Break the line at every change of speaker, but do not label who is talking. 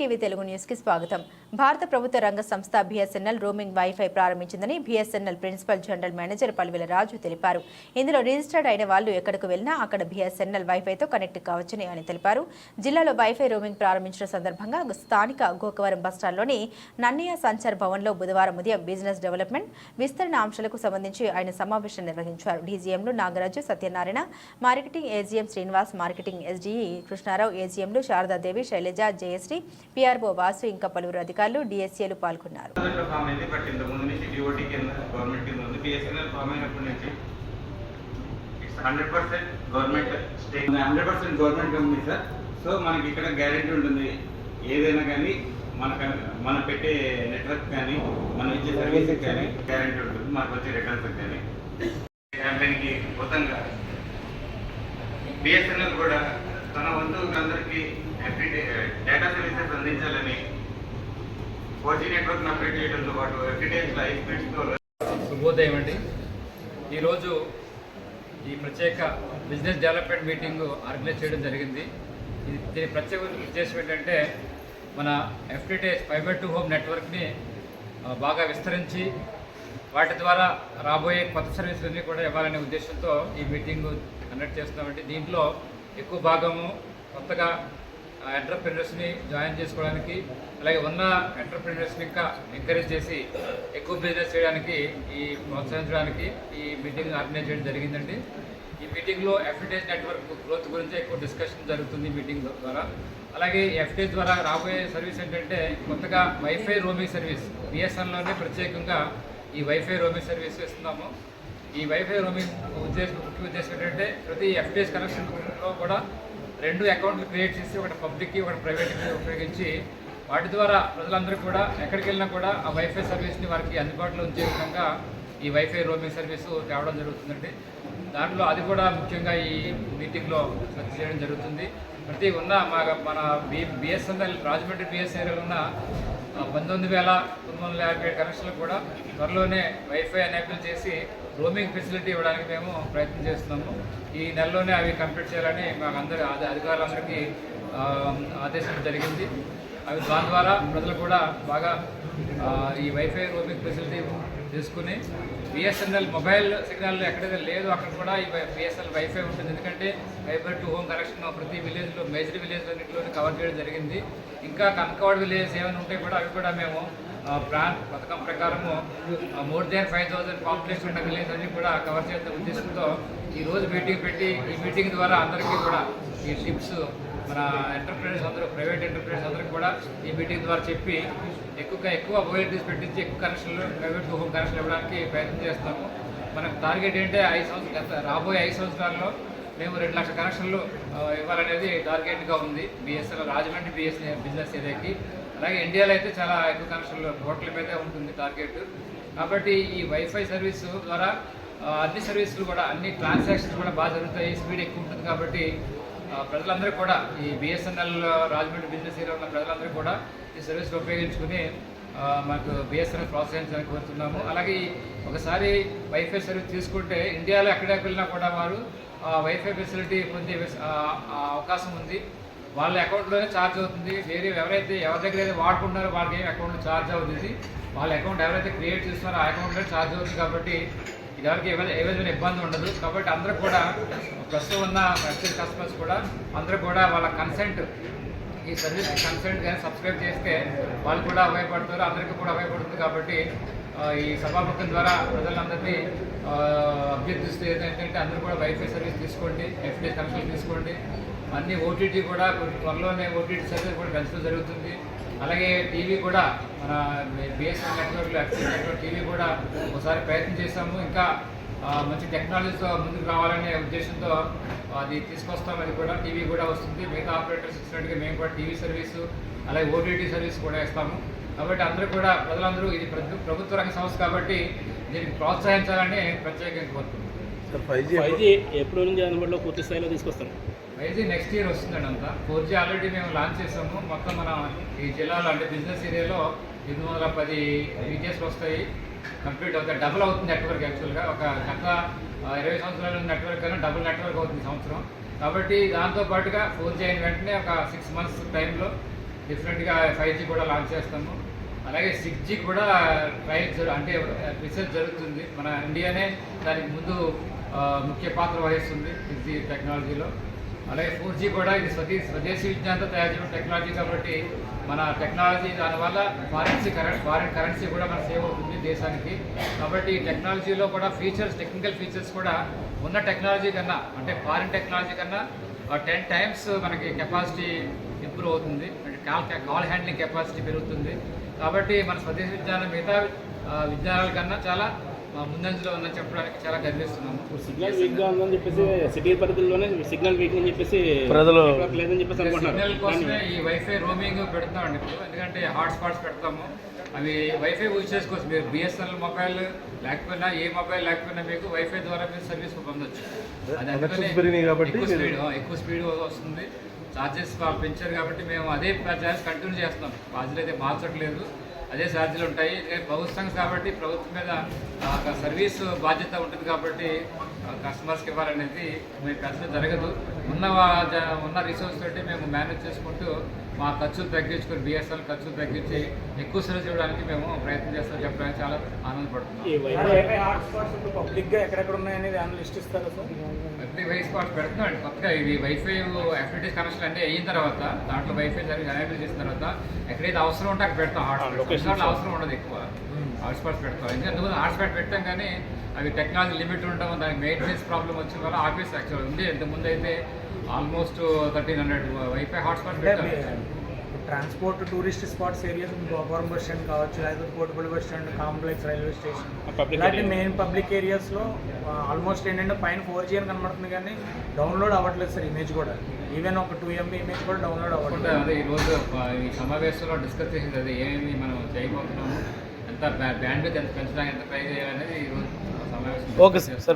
TV Telugu న్యూస్కి స్వాగతం. భారత ప్రభుత్వ రంగ సంస్థ BSNL roaming wifi ప్రారంభించిందని BSNL principal general manager Palvela Raju తెలిపారు. ఇందులో రిజిస్టర్డ్ అయిన వాళ్ళు ఎక్కడికి వెళ్ళినా అక్కడ బిఎస్ఎన్ఎల్ వైఫైతో కనెక్ట్ కావచ్చని ఆయన తెలిపారు. జిల్లాలో వైఫై రోమింగ్ ప్రారంభించిన సందర్భంగా స్థానిక గోకవరం బస్టాండ్లోని నన్నయ్య సంచార్ భవన్లో బుధవారం ఉదయం బిజినెస్ డెవలప్మెంట్ విస్తరణ అంశాలకు సంబంధించి ఆయన సమావేశం నిర్వహించారు. డీజీఎంలు Nagaraju Satyanarayana marketing AGM Srinivas marketing SDE Krishnarao ఏజీఎంలు Saradadevi Sailaja Jayasri PRO Vasu ఇంకా పలువురు అధికారులు డిఎస్సీలు పాల్గొన్నారు.
Hundred percent government state. Hundred percent government company sir. So మనకి ఇక్కడ గ్యారెంటీ ఉంటుంది. ఏదైనా కానీ మన మన పెట్టే నెట్వర్క్ కానీ మనం ఇచ్చే సర్వీస్ కానీ గ్యారెంటీ ఉంటుంది. మనకు వచ్చే రిటర్న్స్ కానీ. కంపెనీకి మొత్తంగా బిఎస్ఎన్ఎల్ కూడా తన వంతు అందరికీ డేటా సర్వీసెస్ eh, అందించాలని ఫోర్ జీ నెట్వర్క్ అప్డేట్ చేయడంతో పాటు ఎఫ్డిటెన్స్ హై స్పీడ్స్తో
శుభోదయం అండి. ఈరోజు ఈ ప్రత్యేక బిజినెస్ డెవలప్మెంట్ మీటింగ్ ఆర్గనైజ్ చేయడం జరిగింది. ఇది దీని ప్రత్యేక ఉద్దేశం ఏంటంటే మన ఎఫ్టీటేజ్ ఫైబర్ టు హోమ్ నెట్వర్క్ని బాగా విస్తరించి వాటి ద్వారా రాబోయే కొత్త సర్వీసులన్నీ కూడా ఇవ్వాలనే ఉద్దేశంతో ఈ మీటింగ్ కండక్ట్ చేస్తున్నామండి. దీంట్లో ఎక్కువ భాగము కొత్తగా ఎంటర్ప్రినర్స్ని జాయిన్ చేసుకోవడానికి అలాగే ఉన్న ఎంటర్ప్రినర్స్ని ఇంకా ఎంకరేజ్ చేసి ఎక్కువ బిజినెస్ చేయడానికి ఈ ప్రోత్సహించడానికి ఈ మీటింగ్ ఆర్గనైజ్ చేయడం జరిగిందండి. ఈ మీటింగ్లో ఎఫ్డిఎస్ నెట్వర్క్ గ్రోత్ గురించి ఎక్కువ డిస్కషన్ జరుగుతుంది ఈ మీటింగ్ ద్వారా. అలాగే ఎఫ్డిఎస్ ద్వారా రాబోయే సర్వీస్ ఏంటంటే కొత్తగా వైఫై రోమింగ్ సర్వీస్ బిఎస్ఎన్లోనే ప్రత్యేకంగా ఈ వైఫై రోమింగ్ సర్వీస్ ఇస్తున్నాము ఈ వైఫై రోమింగ్ ఉద్దేశం ముఖ్య ఉద్దేశం ఏంటంటే ప్రతి ఎఫ్డిఎస్ కనెక్షన్లో కూడా రెండు అకౌంట్లు క్రియేట్ చేసి ఒకటి పబ్లిక్కి ఒకటి ప్రైవేట్కి ఉపయోగించి వాటి ద్వారా ప్రజలందరూ కూడా ఎక్కడికి వెళ్ళినా కూడా ఆ వైఫై సర్వీస్ని వారికి అందుబాటులో ఉంచే విధంగా ఈ వైఫై రోమింగ్ సర్వీసు తేవడం జరుగుతుందండి. దాంట్లో అది కూడా ముఖ్యంగా ఈ మీటింగ్లో చర్చ చేయడం జరుగుతుంది. ప్రతి ఉన్న మా మన బి బిఎస్ఎన్ఎల్ రాజమండ్రి బిఎస్ఎన్ఎల్ ఉన్న పంతొమ్మిది వేల తొమ్మిది వందల యాభై ఏడు కనెక్షన్లు కూడా త్వరలోనే వైఫై ఎనేబుల్ చేసి రోమింగ్ ఫెసిలిటీ ఇవ్వడానికి మేము ప్రయత్నం చేస్తున్నాము. ఈ నెలలోనే అవి కంప్లీట్ చేయాలని మాకు అందరి అధికారులందరికీ ఆదేశం జరిగింది. అవి దాని ద్వారా ప్రజలు కూడా బాగా ఈ వైఫై రోమింగ్ ఫెసిలిటీ తీసుకుని బిఎస్ఎన్ఎల్ మొబైల్ సిగ్నల్ ఎక్కడైతే లేదు అక్కడ కూడా ఈ బిఎస్ఎన్ఎల్ వైఫై ఉంటుంది. ఎందుకంటే ఫైబర్ టు హోమ్ కనెక్షన్ ప్రతి విలేజ్లో మేజర్ విలేజ్ అన్నింటిలోనే కవర్ చేయడం జరిగింది. ఇంకా కనకవాడ విలేజ్ ఏమైనా ఉంటే కూడా అవి కూడా మేము ప్లాన్ పథకం ప్రకారము more than five thousand population ఉన్న విలేజ్ అన్ని కూడా కవర్ చేసే ఉద్దేశంతో ఈ రోజు మీటింగ్ పెట్టి ఈ మీటింగ్ ద్వారా అందరికీ కూడా ఈ షిప్స్ మన ఎంటర్ప్రైనర్స్ అందరూ ప్రైవేట్ ఎంటర్ప్రైనర్స్ అందరికీ కూడా ఈ మీటింగ్ ద్వారా చెప్పి ఎక్కువ ఎక్కువ ఓఎల్టీస్ పెట్టించి ఎక్కువ కనెక్షన్లు ప్రైవేట్ హోమ్ కనెక్షన్లు ఇవ్వడానికి ప్రయత్నం చేస్తాము. మనకు టార్గెట్ ఏంటంటే ఐదు సంవత్సరాలు గత రాబోయే ఐదు సంవత్సరాల్లో మేము రెండు లక్షల కనెక్షన్లు ఇవ్వాలనేది టార్గెట్గా ఉంది. బిఎస్ఎన్ఎల్ రాజమండ్రి బిఎస్ఎన్ బిజినెస్ ఏరియాకి. అలాగే ఇండియాలో అయితే చాలా ఎక్కువ కనెక్షన్లు కోట్ల మీదే ఉంటుంది టార్గెట్ కాబట్టి ఈ వైఫై సర్వీస్ ద్వారా అన్ని సర్వీసులు కూడా అన్ని ట్రాన్సాక్షన్స్ కూడా బాగా జరుగుతాయి స్పీడ్ ఎక్కువ ఉంటుంది కాబట్టి ప్రజలందరూ కూడా ఈ బిఎస్ఎన్ఎల్ రాజమండ్రి బిజినెస్ ఏరియా ఉన్న ప్రజలందరూ కూడా ఈ సర్వీస్ ఉపయోగించుకుని మనకు మాకు బిఎస్ఎన్ఎల్ ప్రోత్సహించడానికి కోరుతున్నాము. అలాగే ఒకసారి వైఫై సర్వీస్ తీసుకుంటే ఇండియాలో ఎక్కడికి వెళ్ళినా కూడా వారు వైఫై ఫెసిలిటీ పొందే అవకాశం ఉంది. వాళ్ళ అకౌంట్లోనే ఛార్జ్ అవుతుంది. వేరే ఎవరైతే ఎవరి దగ్గర అయితే వాడుకుంటున్నారో వాళ్ళకి ఏమి అకౌంట్ ఛార్జ్ అవుతుంది. వాళ్ళ అకౌంట్ ఎవరైతే క్రియేట్ చేస్తున్నారో ఆ అకౌంట్లో ఛార్జ్ అవుతుంది కాబట్టి ఇది ఎవరికి ఇబ్బంది ఉండదు. కాబట్టి అందరూ కూడా ప్రస్తుతం ఉన్న ఎక్సైజ్ కస్టమర్స్ కూడా అందరూ కూడా వాళ్ళ కన్సెంట్ ఈ సర్వీస్ కన్సెంట్ కానీ సబ్స్క్రైబ్ చేస్తే వాళ్ళు కూడా ఉపయోగపడతారు. అందరికీ కూడా ఉపయోగపడుతుంది కాబట్టి ఈ సభాముఖం ద్వారా ప్రజలందరినీ అభ్యర్థిస్తూ ఏంటంటే అందరూ కూడా వైఫై సర్వీస్ తీసుకోండి ఎఫ్టీ కనెక్షన్ తీసుకోండి. అన్ని ఓటీటీ కూడా త్వరలోనే ఓటీటీ సర్వీస్ కూడా పెంచడం జరుగుతుంది. అలాగే టీవీ కూడా మన బిఎస్ఎన్ నెట్వర్క్లో ఎఫ్టీ నెట్వర్క్ టీవీ కూడా ఒకసారి ప్రయత్నం చేశాము. ఇంకా మంచి టెక్నాలజీతో ముందుకు రావాలనే ఉద్దేశంతో అది తీసుకొస్తాం. అది కూడా టీవీ కూడా వస్తుంది. మిగతా ఆపరేటర్స్ ఇచ్చినట్టుగా మేము కూడా టీవీ సర్వీసు అలాగే ఓటీటీ సర్వీస్ కూడా ఇస్తాము. కాబట్టి అందరూ కూడా ప్రజలందరూ ఇది ప్రభు- ప్రభుత్వ రంగ సంస్థ కాబట్టి దీనికి ప్రోత్సహించాలని ప్రత్యేకంగా కోరుతున్నాం
sir five G
five G ఎప్పటి నుంచి అందుబాటులో పూర్తి స్థాయిలో తీసుకొస్తారు?
ఫైవ్ జీ నెక్స్ట్ ఇయర్ వస్తుందండి అంతా. ఫోర్ జీ ఆల్రెడీ మేము లాంచ్ చేసాము. మొత్తం మన ఈ జిల్లాలో అంటే బిజినెస్ ఏరియాలో ఎనిమిది వందల పది రీజెస్లు వస్తాయి. కంప్లీట్ అవుతాయి. డబుల్ అవుతుంది నెట్వర్క్ యాక్చువల్గా ఒక గత ఇరవై సంవత్సరాల నెట్వర్క్ కన్నా డబుల్ నెట్వర్క్ అవుతుంది ఈ సంవత్సరం. కాబట్టి దాంతో పాటుగా ఫోర్ జీ అయిన వెంటనే ఒక సిక్స్ మంత్స్ టైంలో డిఫరెంట్గా ఫైవ్ జీ కూడా లాంచ్ చేస్తాము. అలాగే సిక్స్ జీ కూడా ట్రయల్ జరు- అంటే రీసెర్చ్ జరుగుతుంది. మన ఇండియానే దానికి ముందు ముఖ్య పాత్ర వహిస్తుంది సిక్స్ జీ టెక్నాలజీలో. అలాగే ఫోర్ జీ కూడా ఇది స్వదే స్వదేశీ విజ్ఞానంతో తయారు చేసిన టెక్నాలజీ కాబట్టి మన టెక్నాలజీ దానివల్ల ఫారెన్సీ కరెంట్ ఫారిన్ కరెన్సీ కూడా మన సేవ్ అవుతుంది దేశానికి. కాబట్టి ఈ టెక్నాలజీలో కూడా ఫీచర్స్ టెక్నికల్ ఫీచర్స్ కూడా ఉన్న టెక్నాలజీ కన్నా అంటే ఫారిన్ టెక్నాలజీ కన్నా టెన్ టైమ్స్ మనకి కెపాసిటీ ఇంప్రూవ్ అవుతుంది. అంటే కాల్ కాల్ హ్యాండ్లింగ్ కెపాసిటీ పెరుగుతుంది. కాబట్టి మన స్వదేశీ విజ్ఞానం మిగతా విజ్ఞానాల కన్నా చాలా ముందంజలో ఉందని చెప్పడానికి చాలా గర్విస్తున్నాము.
సిగ్నల్ వీక్గా ఉందని చెప్పేసి సిటీ పరిధిలోనే సిగ్నల్ వీక్ అని చెప్పేసి
ప్రజలు-
నెట్వర్క్ లేదని చెప్పేసి
సిగ్నల్ కోసమే ఈ వైఫై రోమింగ్ పెడతామండి ఇప్పుడు. ఎందుకంటే హాట్ స్పాట్స్ పెడతాము. అవి వైఫై యూజ్ చేసుకోవచ్చు. మీరు బిఎస్ఎన్ఎల్ మొబైల్ లేకపోయినా ఏ మొబైల్ లేకపోయినా మీకు వైఫై ద్వారా మీరు సర్వీస్ పొందొచ్చు. అది అందుకనే ఎక్కువ స్పీడ్ ఎక్కువ స్పీడ్ వస్తుంది. ఛార్జెస్ పెంచారు కాబట్టి మేము అదే ఛార్జెస్ కంటిన్యూ చేస్తున్నాం. ఛార్జీలు అయితే మార్చట్లేదు. అదే ఛార్జీలు ఉంటాయి. ప్రభుత్వం కాబట్టి ప్రభుత్వం మీద ఒక సర్వీస్ బాధ్యత ఉంటుంది కాబట్టి కస్టమర్స్కి ఇవ్వాలనేది మేము పెంచడం జరగదు. ఉన్న ఉన్న రిసోర్స్ తోటి మేము మేనేజ్ చేసుకుంటూ మా ఖర్చులు తగ్గించుకొని బిఎస్ఎల్ ఖర్చులు తగ్గించి ఎక్కువ సర్వీస్ చేయడానికి మేము ప్రయత్నం చేస్తాం చెప్పడానికి చాలా ఆనందపడుతున్నాం.
ఈ
హాట్స్పాట్స్ ఇప్పుడు ఎక్కడెక్కడ ఉన్నాయనేది లిస్ట్ ఇస్తారా సార్
ప్రతి వై స్పాట్ పెడుతున్నాం కొత్తగా ఇవి వైఫై ఎఫ్టీటీ కనెక్షన్ అన్ని అయిన తర్వాత దాంట్లో వైఫై సర్వీస్ ఎనేబుల్ చేసిన తర్వాత ఎక్కడైతే అవసరం ఉంటే అక్కడ పెడతాం హాట్
locations.
స్పాట్ అవసరం ఉండదు ఎక్కువ. హాట్ స్పాట్స్ పెడతాం. ఎందుకంటే హాట్ స్పాట్ పెట్టాం కానీ అవి టెక్నాలజీ లిమిట్ ఉండడం దానికి మెయింటెనెన్స్ ప్రాబ్లం వచ్చిన వల్ల ఆఫీస్ యాక్చువల్ ఉంది. ఇంతకుముందు అయితే almost thirteen hundred wifi hot spot
అంటే
పెట్టాం.
Transport tourist spots areas Gopuram bus stand కావచ్చు లేకపోతే Kotipalli bus stand complex railway station. ఇలాంటి. మెయిన్ పబ్లిక్ ఏరియాస్లో ఆల్మోస్ట్ ఏంటంటే పైన ఫోర్ జీ అని కనబడుతుంది కానీ డౌన్లోడ్ అవ్వట్లేదు సార్ ఇమేజ్ కూడా. ఈవెన్ ఒక టూ ఎంబీ ఇమేజ్ కూడా డౌన్లోడ్ అవ్వట్లేదు.
అదే ఈరోజు ఈ సమావేశంలో డిస్కస్ చేసింది అదే ఏమేమి మనం చేయబోతున్నాము ఎంత బ్యాండ్ ఎంత పెంచడానికి ఎంత ట్రై చేయాలనేది ఈరోజు సమావేశం
ఓకే సార్ సార్